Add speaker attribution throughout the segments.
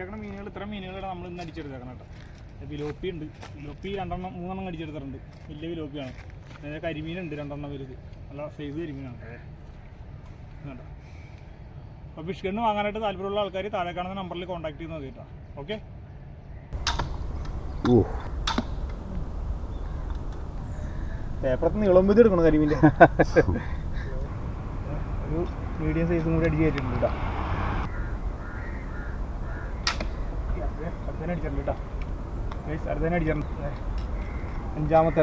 Speaker 1: ചേക്കണ മീനുകൾ ഇത്ര മീനുകളാണ് നമ്മൾ ഇന്ന് അടിച്ചെടുത്തേക്കണം കേട്ടോ. വിലോപ്പി ഉണ്ട്. വിലോപ്പി രണ്ടെണ്ണം മൂന്നെണ്ണം അടിച്ചെടുത്തിട്ടുണ്ട്. വലിയ വിലോപ്പിയാണ്. അതായത് കരിമീനുണ്ട് രണ്ടെണ്ണം വലുത്. നല്ല സൈസ് കരിമീനാണ്. കേട്ടോ. അപ്പോൾ ഫിഷ് ഗണ്ണ് വാങ്ങാനായിട്ട് താല്പര്യമുള്ള ആൾക്കാർ താഴെ കാണുന്ന നമ്പറിൽ കോൺടാക്ട് ചെയ്യുന്നത് കേട്ടോ. ഓക്കെ പേപ്പറത്ത് നീളം വീതി എടുക്കണം കരിമീന്റെ. ഒരു മീഡിയം സൈസും കൂടി അടിച്ച് കയറ്റിട്ടുണ്ട് കേട്ടോ. അടുത്തന്നെ അടിച്ചിട്ടുണ്ട് കേട്ടോ. ഗൈസ് അടുത്തന്നെ അടിച്ചിട്ടുണ്ട്. അഞ്ചാമത്തെ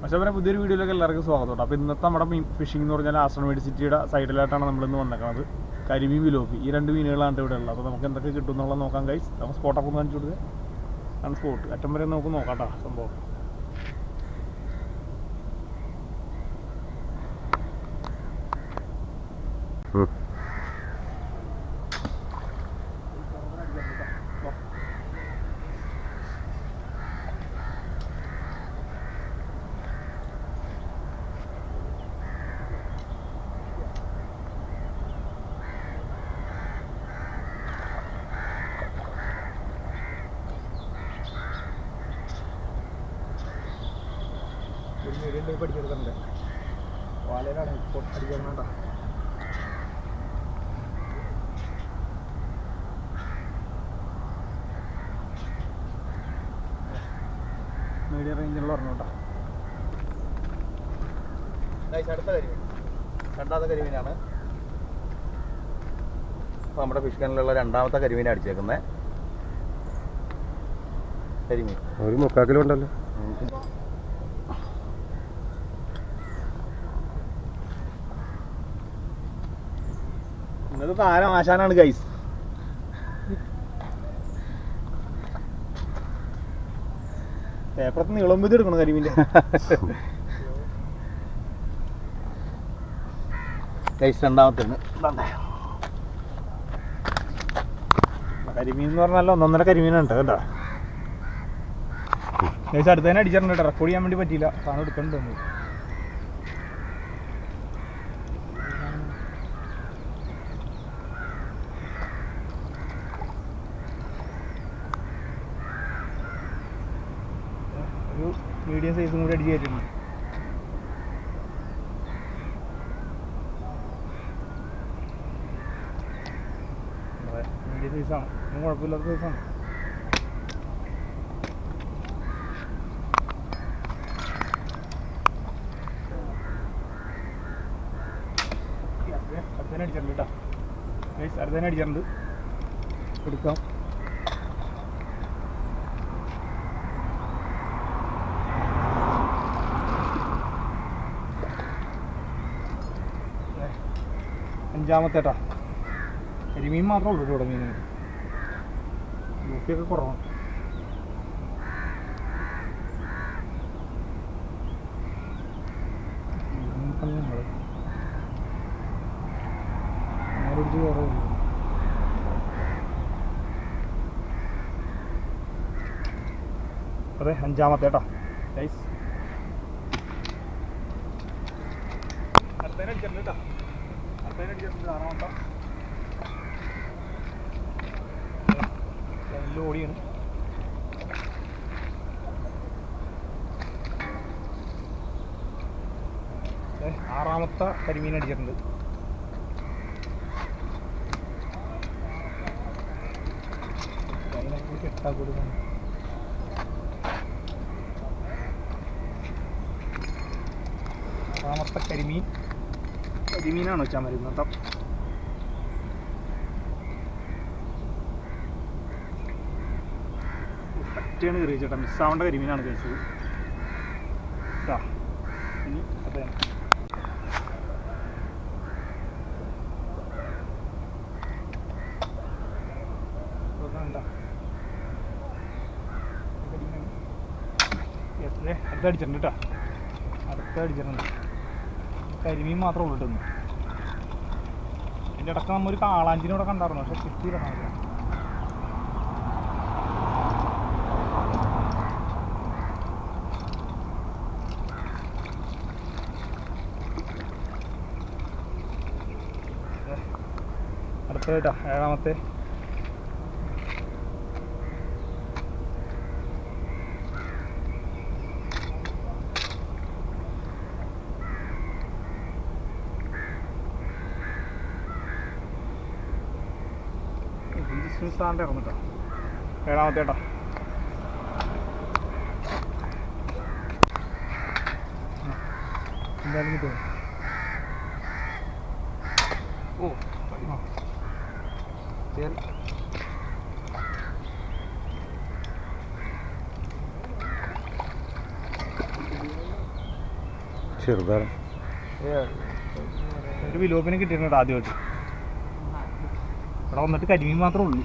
Speaker 1: പക്ഷേ പുതിയൊരു വീഡിയോയിലേക്ക് എല്ലാവർക്കും സ്വാഗതം അപ്പോൾ ഇന്നത്തെ നമ്മുടെ മീൻ ഫിഷിംഗ് എന്ന് പറഞ്ഞാൽ ആസ്ട്രോമേഡ് സിറ്റിയുടെ സൈഡിലായിട്ടാണ് നമ്മൾ ഇന്ന് വന്നേക്കുന്നത് കരിമീൻ വിലോപ്പി. ഈ രണ്ട് മീനുകളാണ് ഇവിടെ ഉള്ളത്. അപ്പോൾ നമുക്ക് എന്തൊക്കെ കിട്ടും എന്നുള്ളത് നോക്കാം കൈസ് നമുക്ക് സ്പോട്ടൊക്കെ ഒന്ന് കാണിച്ചു കൊടുക്കുക ആണ് സ്പോട്ട് അറ്റം വരെ നമുക്ക് നോക്കാട്ടോ കേട്ടോ സംഭവം
Speaker 2: ഉം.
Speaker 1: ഒരു മീഡിയം ടൈപ്പ് അടിച്ചെടുക്കുന്നുണ്ട് വാലയിലാണ് ഇപ്പോൾ അടിക്കുന്നത് മീഡിയം റേഞ്ചിലുള്ള
Speaker 2: പറഞ്ഞോട്ടാ അടുത്ത കരിമീൻ. രണ്ടാമത്തെ കരിമീനാണ്. നമ്മുടെ ഫിഷ് കനലുള്ള രണ്ടാമത്തെ കരിമീൻ അടിച്ചേക്കുന്നത്. കരിമീൻ.
Speaker 3: ഒരു മുക്കാക്കിലും
Speaker 2: ഇന്നത്തെ താരം ആശാനാണ് ഗൈസ്
Speaker 1: പേപ്പറത്ത് നീളം വീതി എടുക്കണം കരിമീന്റെ
Speaker 2: ഗൈസ് രണ്ടാമത്തെ
Speaker 1: കരിമീൻ എന്ന് പറഞ്ഞാൽ ഒന്നൊന്നര കരിമീനുണ്ട് കേട്ടോ ഗൈസ് അടുത്ത് തന്നെ അടിച്ചിട്ടുണ്ട് റെക്കോർഡ് ചെയ്യാൻ വേണ്ടി പറ്റിയില്ല. സാധനം എടുക്കണ്ട്? ഒരു മീഡിയം സൈസും കൂടി അടിച്ച് കയറ്റിട്ടുണ്ട് അതെ മീഡിയം സൈസാണ് ഒന്നും കുഴപ്പമില്ലാത്ത സൈസാണ് അടിച്ചിട്ടുണ്ട് കേട്ടോ. അടിച്ചിട്ടുണ്ട്. എടുക്കാം. അഞ്ചാമത്തെ കേട്ടോ കരിമീൻ മാത്രമേ ഉള്ളൂ ഇവിടെ മീൻ. യൂപ്പിയൊക്കെ കുറവാണ്. ഇപ്പം കുറവില്ല അതെ അഞ്ചാമത്തെ കേട്ടോ ഗൈസ് അടുത്തതിനെ അടിച്ചിട്ടുണ്ട് ആറാമത്തെ ലൈനിൽ ആറാമത്തെ കരിമീൻ അടിച്ചിട്ടുണ്ട് കെട്ടാ കൊടുക്കണം. ആറാമത്തെ കരിമീൻ. കരിമീനാണ് വെച്ചാൽ മരുന്നത് പറ്റിയാണ് കയറി ചേട്ടാ. മിസ്സാവേണ്ട കരിമീനാണ് കഴിച്ചത്. ഇതാ ഇനി അതാണ് അടുത്ത അടിച്ചിട്ടുണ്ട് കേട്ടോ. അടുത്ത അടിച്ചിട്ടുണ്ട്. കരിമീൻ മാത്രമേ ഉള്ളൂ ഇതിന്റെ ഇടയ്ക്ക് നമ്മൾ ഒരു കാളാഞ്ചിനെ ഇവിടെ കണ്ടായിരുന്നു? പക്ഷെ കിട്ടിയില്ല അടുത്തതായിട്ടാ ഏഴാമത്തെ. ഏഴാമത്തെ സ്റ്റാൻഡ് ഇറന്നിട്ടോ. ഏഴാമത്തെ കേട്ടോ എന്തായാലും കിട്ടുമോ?
Speaker 2: ഓ
Speaker 3: ചെറുതാണ്.
Speaker 1: ഒരു വിലോപ്പിനെ കിട്ടിയിട്ടുണ്ട് ആദ്യമായിട്ട്. ഇവിടെ വന്നിട്ട് കരിമീൻ മാത്രമേ ഉള്ളൂ.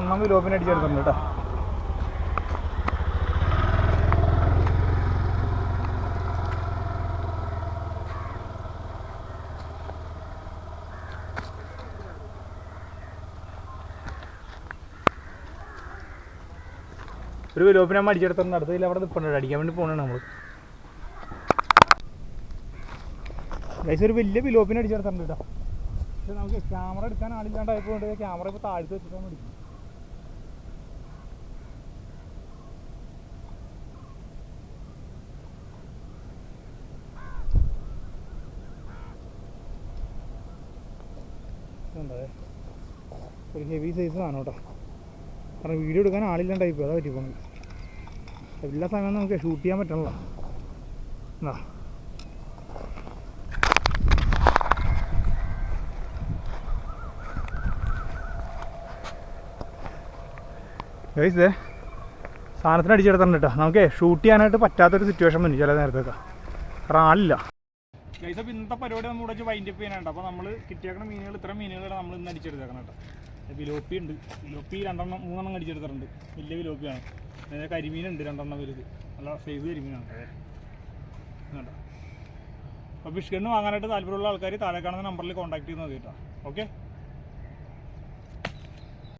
Speaker 1: ഒന്നാം അടിച്ചെടുത്തിട്ടുണ്ട് കേട്ടോ. ഒരു വിലോപ്പിനെ നമ്മൾ അടിച്ചെടുത്തിട്ടുണ്ട് അടുത്തതിൽ അവിടെ നിൽപ്പുണ്ട് അടിക്കാൻ വേണ്ടി പോകണേ നമ്മൾ ഗൈസ് ഒരു വലിയ വിലോപ്പിനെ അടിച്ചെടുത്തിട്ടുണ്ട് കേട്ടോ. പക്ഷെ നമുക്ക് ക്യാമറ എടുക്കാൻ ആളില്ലാണ്ടായപ്പോൾ ക്യാമറ ഇപ്പോൾ താഴ്ത്തി വെച്ചിട്ടാണ് എടുക്കുന്നത്. ഒരു ഹെവി സൈസ് ആണ് കേട്ടോ. കാരണം വീഡിയോ എടുക്കാൻ ആളില്ലാണ്ടായിപ്പോൾ അതാ പറ്റി പോകുന്നത് എല്ലാ സമയവും നമുക്ക് ഷൂട്ട് ചെയ്യാൻ പറ്റണല്ലോ. എന്നാ ഗൈസ് സാധനത്തിന് അടിച്ചെടുത്തണം കേട്ടോ. നമുക്ക് ഷൂട്ട് ചെയ്യാനായിട്ട് പറ്റാത്തൊരു സിറ്റുവേഷൻ വന്നു ചില നേരത്തൊക്കെ. കാരണം ആളില്ല. ഗൈസ് അപ്പോൾ ഇന്നത്തെ പരിപാടി നമ്മൾ വെച്ച് വൈൻഡ് അപ്പ് ചെയ്യാനുണ്ട് അപ്പോൾ നമ്മൾ കിട്ടിയേക്കണ മീനുകൾ ഇത്ര മീനുകളാണ് നമ്മൾ ഇന്ന് അടിച്ചെടുത്തേക്കണം കേട്ടോ. വിലോപ്പി ഉണ്ട്. വിലോപ്പി രണ്ടെണ്ണം മൂന്നെണ്ണം അടിച്ചെടുത്തിട്ടുണ്ട്. വലിയ വിലോപ്പിയാണ്. അതായത് കരിമീനുണ്ട് രണ്ടെണ്ണം വലുത്. നല്ല സൈസ് കരിമീനാണ്. കേട്ടോ. അപ്പോൾ ഫിഷ് വാങ്ങാനായിട്ട് താല്പര്യമുള്ള ആൾക്കാർ താഴെ കാണുന്ന നമ്പറിൽ കോൺടാക്ട് ചെയ്യുന്നത് കേട്ടോ. ഓക്കെ